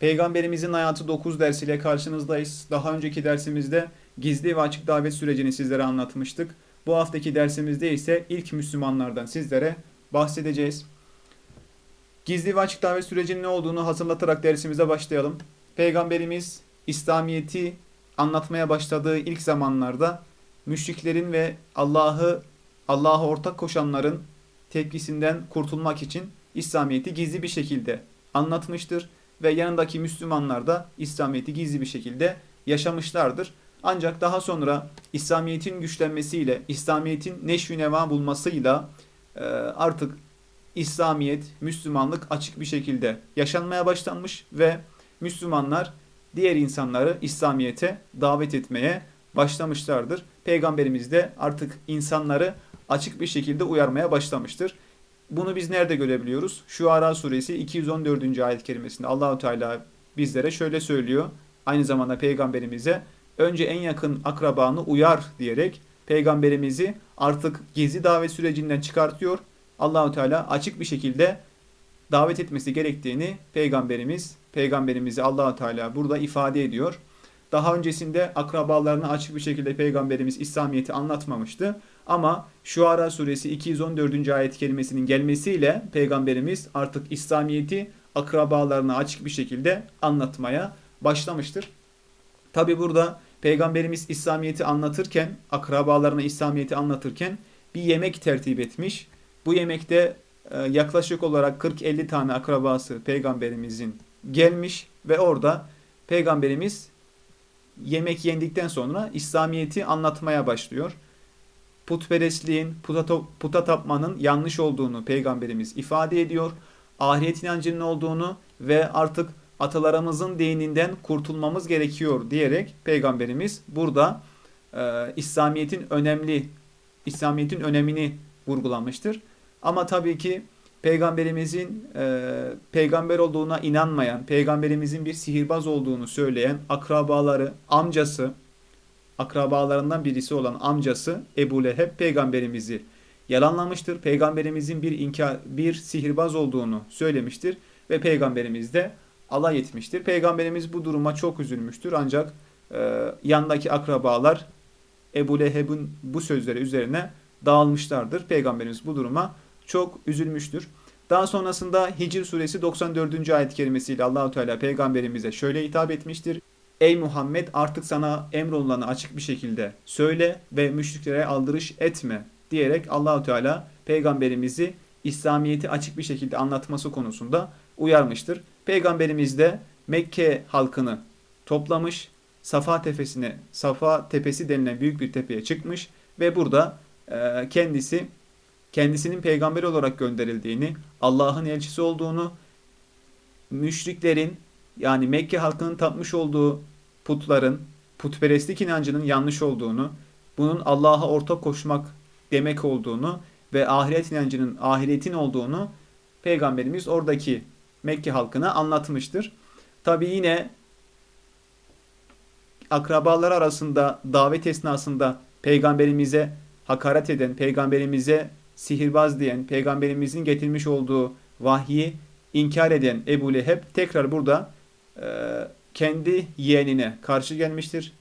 Peygamberimizin hayatı 9 ders ile karşınızdayız. Daha önceki dersimizde gizli ve açık davet sürecini sizlere anlatmıştık. Bu haftaki dersimizde ise ilk Müslümanlardan sizlere bahsedeceğiz. Gizli ve açık davet sürecinin ne olduğunu hatırlatarak dersimize başlayalım. Peygamberimiz İslamiyet'i anlatmaya başladığı ilk zamanlarda müşriklerin ve Allah'ı Allah'a ortak koşanların tepkisinden kurtulmak için İslamiyet'i gizli bir şekilde anlatmıştır ve yanındaki Müslümanlar da İslamiyet'i gizli bir şekilde yaşamışlardır. Ancak daha sonra İslamiyet'in güçlenmesiyle, İslamiyet'in neşvi neva bulmasıyla e, artık İslamiyet, Müslümanlık açık bir şekilde yaşanmaya başlanmış ve Müslümanlar diğer insanları İslamiyet'e davet etmeye başlamışlardır. Peygamberimiz de artık insanları açık bir şekilde uyarmaya başlamıştır. Bunu biz nerede görebiliyoruz? Şuara suresi 214. ayet kerimesinde Allahu Teala bizlere şöyle söylüyor. Aynı zamanda peygamberimize önce en yakın akrabanı uyar diyerek peygamberimizi artık gizli davet sürecinden çıkartıyor. Allahu Teala açık bir şekilde davet etmesi gerektiğini peygamberimiz peygamberimizi Allahu Teala burada ifade ediyor. Daha öncesinde akrabalarına açık bir şekilde peygamberimiz İslamiyet'i anlatmamıştı. Ama Şuara suresi 214. ayet kelimesinin gelmesiyle peygamberimiz artık İslamiyet'i akrabalarına açık bir şekilde anlatmaya başlamıştır. Tabi burada peygamberimiz İslamiyet'i anlatırken, akrabalarına İslamiyet'i anlatırken bir yemek tertip etmiş. Bu yemekte e, yaklaşık olarak 40-50 tane akrabası peygamberimizin gelmiş ve orada peygamberimiz yemek yendikten sonra İslamiyet'i anlatmaya başlıyor. Putperestliğin, puta, puta tapmanın yanlış olduğunu peygamberimiz ifade ediyor. Ahiret inancının olduğunu ve artık atalarımızın dininden kurtulmamız gerekiyor diyerek peygamberimiz burada e, İslamiyet'in önemli İslamiyet'in önemini vurgulamıştır. Ama tabii ki peygamberimizin e, peygamber olduğuna inanmayan, peygamberimizin bir sihirbaz olduğunu söyleyen akrabaları, amcası, akrabalarından birisi olan amcası Ebu Leheb peygamberimizi yalanlamıştır. Peygamberimizin bir inkar, bir sihirbaz olduğunu söylemiştir ve peygamberimiz de alay etmiştir. Peygamberimiz bu duruma çok üzülmüştür ancak e, yandaki akrabalar Ebu Leheb'in bu sözleri üzerine dağılmışlardır. Peygamberimiz bu duruma çok üzülmüştür. Daha sonrasında Hicr suresi 94. ayet kerimesiyle Allahu Teala peygamberimize şöyle hitap etmiştir. Ey Muhammed artık sana emrolunanı açık bir şekilde söyle ve müşriklere aldırış etme diyerek Allahu Teala peygamberimizi İslamiyet'i açık bir şekilde anlatması konusunda uyarmıştır. Peygamberimiz de Mekke halkını toplamış, Safa tepesine, Safa tepesi denilen büyük bir tepeye çıkmış ve burada e, kendisi kendisinin peygamber olarak gönderildiğini, Allah'ın elçisi olduğunu, müşriklerin yani Mekke halkının tapmış olduğu putların, putperestlik inancının yanlış olduğunu, bunun Allah'a ortak koşmak demek olduğunu ve ahiret inancının ahiretin olduğunu Peygamberimiz oradaki Mekke halkına anlatmıştır. Tabi yine akrabalar arasında davet esnasında peygamberimize hakaret eden, peygamberimize sihirbaz diyen, peygamberimizin getirmiş olduğu vahyi inkar eden Ebu Leheb tekrar burada kendi yeğenine karşı gelmiştir.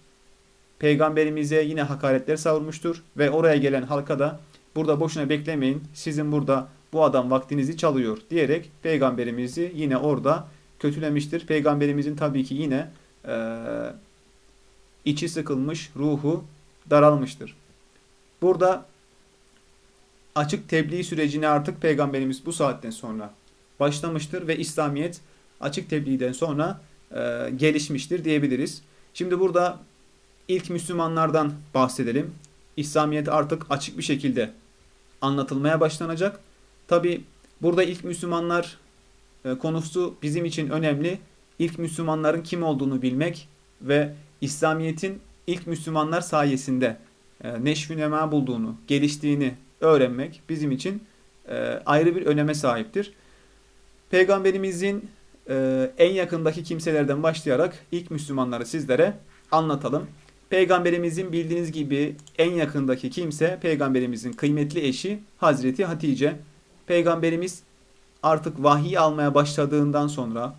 Peygamberimize yine hakaretler savurmuştur ve oraya gelen halka da burada boşuna beklemeyin sizin burada bu adam vaktinizi çalıyor diyerek peygamberimizi yine orada kötülemiştir. Peygamberimizin tabii ki yine e, içi sıkılmış, ruhu daralmıştır. Burada açık tebliğ sürecine artık peygamberimiz bu saatten sonra başlamıştır ve İslamiyet açık tebliğden sonra e, gelişmiştir diyebiliriz. Şimdi burada ilk Müslümanlardan bahsedelim. İslamiyet artık açık bir şekilde anlatılmaya başlanacak. Tabi burada ilk Müslümanlar e, konusu bizim için önemli. İlk Müslümanların kim olduğunu bilmek ve İslamiyet'in ilk Müslümanlar sayesinde e, neşvi nema bulduğunu, geliştiğini öğrenmek bizim için e, ayrı bir öneme sahiptir. Peygamberimizin e, en yakındaki kimselerden başlayarak ilk Müslümanları sizlere anlatalım. Peygamberimizin bildiğiniz gibi en yakındaki kimse peygamberimizin kıymetli eşi Hazreti Hatice. Peygamberimiz artık vahiy almaya başladığından sonra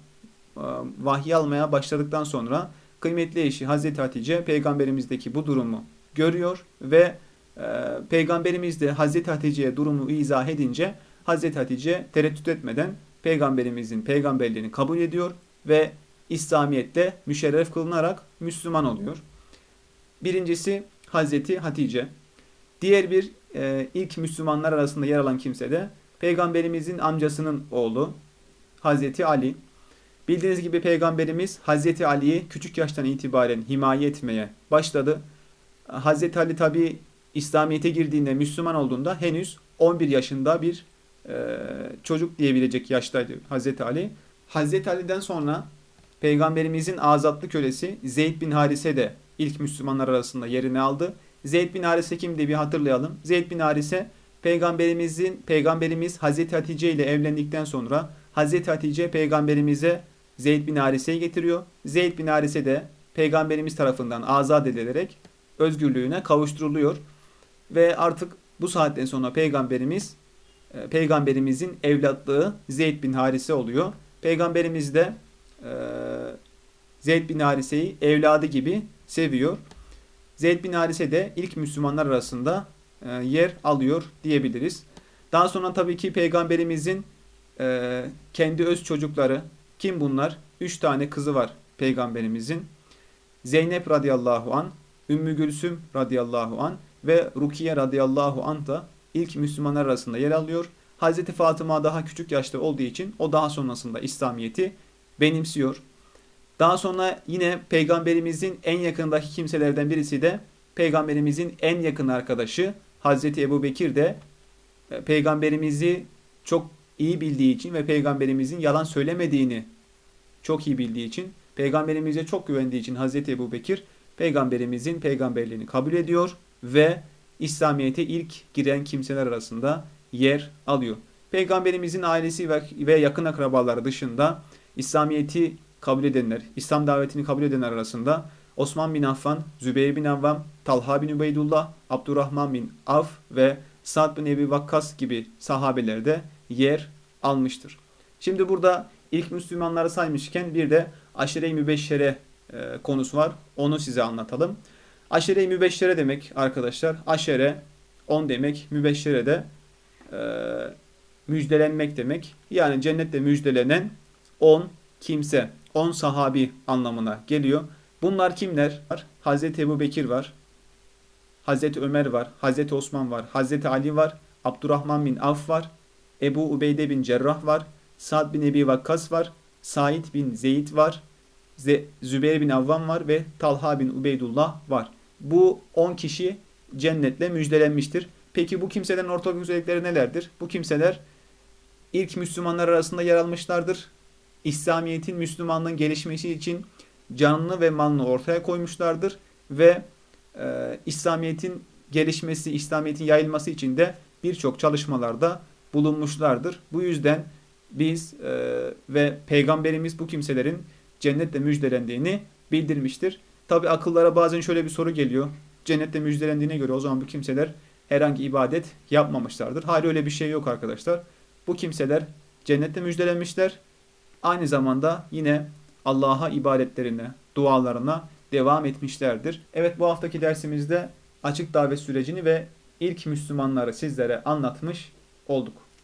e, vahiy almaya başladıktan sonra kıymetli eşi Hazreti Hatice peygamberimizdeki bu durumu görüyor ve e, peygamberimiz de Hazreti Hatice'ye durumu izah edince Hazreti Hatice tereddüt etmeden peygamberimizin peygamberliğini kabul ediyor ve İslamiyetle müşerref kılınarak Müslüman oluyor. Birincisi Hazreti Hatice. Diğer bir e, ilk Müslümanlar arasında yer alan kimse de Peygamberimizin amcasının oğlu Hazreti Ali. Bildiğiniz gibi Peygamberimiz Hazreti Ali'yi küçük yaştan itibaren himaye etmeye başladı. Hazreti Ali tabi İslamiyet'e girdiğinde Müslüman olduğunda henüz 11 yaşında bir çocuk diyebilecek yaştaydı Hazreti Ali. Hazreti Ali'den sonra Peygamberimizin azatlı kölesi Zeyd bin Harise de ilk Müslümanlar arasında yerini aldı. Zeyd bin Harise kimdi bir hatırlayalım. Zeyd bin Harise peygamberimizin peygamberimiz Hazreti Hatice ile evlendikten sonra Hazreti Hatice peygamberimize Zeyd bin Harise'yi getiriyor. Zeyd bin Harise de peygamberimiz tarafından azat edilerek özgürlüğüne kavuşturuluyor. Ve artık bu saatten sonra peygamberimiz e, peygamberimizin evlatlığı Zeyd bin Harise oluyor. Peygamberimiz de e, Zeyd bin Harise'yi evladı gibi seviyor. Zeyd bin Harise de ilk Müslümanlar arasında e, yer alıyor diyebiliriz. Daha sonra tabii ki peygamberimizin e, kendi öz çocukları kim bunlar? Üç tane kızı var peygamberimizin. Zeynep radıyallahu an, Ümmü Gülsüm radıyallahu an ve Rukiye radıyallahu an da ilk Müslümanlar arasında yer alıyor. Hazreti Fatıma daha küçük yaşta olduğu için o daha sonrasında İslamiyet'i benimsiyor. Daha sonra yine peygamberimizin en yakındaki kimselerden birisi de peygamberimizin en yakın arkadaşı Hazreti Ebu Bekir de e, peygamberimizi çok iyi bildiği için ve peygamberimizin yalan söylemediğini çok iyi bildiği için peygamberimize çok güvendiği için Hazreti Ebu Bekir peygamberimizin peygamberliğini kabul ediyor ve İslamiyet'e ilk giren kimseler arasında yer alıyor. Peygamberimizin ailesi ve yakın akrabaları dışında İslamiyet'i kabul edenler, İslam davetini kabul edenler arasında Osman bin Affan, Zübeyir bin Avvam, Talha bin Übeydullah, Abdurrahman bin Avf ve Sa'd bin Ebi Vakkas gibi sahabelerde yer almıştır. Şimdi burada ilk Müslümanları saymışken bir de aşire-i mübeşşere e, konusu var. Onu size anlatalım. Aşire-i mübeşşere demek arkadaşlar. Aşere 10 demek. Mübeşşere de e, müjdelenmek demek. Yani cennette müjdelenen 10 kimse, 10 sahabi anlamına geliyor. Bunlar kimler? Hazreti Ebu Bekir var. Hazreti Ömer var. Hazreti Osman var. Hazreti Ali var. Abdurrahman bin Avf var. Ebu Ubeyde bin Cerrah var. Sa'd bin Ebi Vakkas var. Said bin Zeyd var. Zübeyir bin Avvam var ve Talha bin Ubeydullah var. Bu 10 kişi cennetle müjdelenmiştir. Peki bu kimselerin ortak özellikleri nelerdir? Bu kimseler ilk Müslümanlar arasında yer almışlardır. İslamiyet'in Müslümanlığın gelişmesi için canını ve malını ortaya koymuşlardır ve e, İslamiyet'in gelişmesi, İslamiyet'in yayılması için de birçok çalışmalarda bulunmuşlardır. Bu yüzden biz e, ve peygamberimiz bu kimselerin cennetle müjdelendiğini bildirmiştir. Tabi akıllara bazen şöyle bir soru geliyor. Cennette müjdelendiğine göre o zaman bu kimseler herhangi ibadet yapmamışlardır. Hayır öyle bir şey yok arkadaşlar. Bu kimseler cennette müjdelenmişler. Aynı zamanda yine Allah'a ibadetlerine, dualarına devam etmişlerdir. Evet bu haftaki dersimizde açık davet sürecini ve ilk Müslümanları sizlere anlatmış olduk.